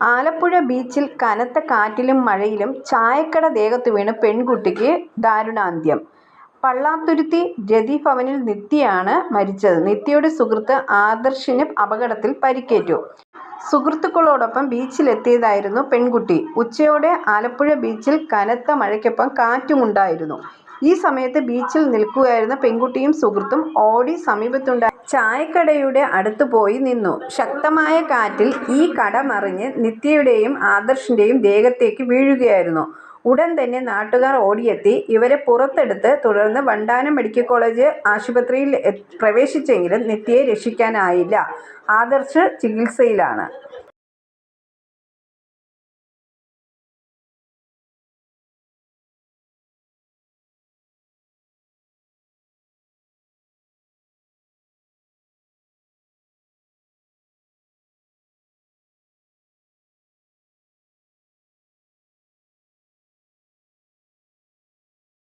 ആലപ്പുഴ ബീച്ചിൽ കനത്ത കാറ്റിലും മഴയിലും ചായക്കട ദേഹത്തു വീണ് പെൺകുട്ടിക്ക് ദാരുണാന്ത്യം. പള്ളാത്തുരുത്തി രതി ഭവനിൽ നിത്യയാണ് മരിച്ചത്. നിത്യയുടെ സുഹൃത്ത് ആദർശിന് അപകടത്തിൽ പരിക്കേറ്റു. സുഹൃത്തുക്കളോടൊപ്പം ബീച്ചിലെത്തിയതായിരുന്നു പെൺകുട്ടി. ഉച്ചയോടെ ആലപ്പുഴ ബീച്ചിൽ കനത്ത മഴയ്ക്കൊപ്പം കാറ്റുമുണ്ടായിരുന്നു. ഈ സമയത്ത് ബീച്ചിൽ നിൽക്കുകയായിരുന്ന പെൺകുട്ടിയും സുഹൃത്തും ഓടി സമീപത്തുണ്ടായിരുന്ന ചായക്കടയുടെ അടുത്ത് പോയി നിന്നു. ശക്തമായ കാറ്റിൽ ഈ കട മറിഞ്ഞ് നിത്യയുടെയും ആദർശിന്റെയും ദേഹത്തേക്ക് വീഴുകയായിരുന്നു. ഉടൻ തന്നെ നാട്ടുകാർ ഓടിയെത്തി ഇവരെ പുറത്തെടുത്ത് തുടർന്ന് വണ്ടാനം മെഡിക്കൽ കോളേജ് ആശുപത്രിയിൽ പ്രവേശിച്ചെങ്കിലും നിത്യയെ രക്ഷിക്കാനായില്ല. ആദർശ് ചികിത്സയിലാണ്.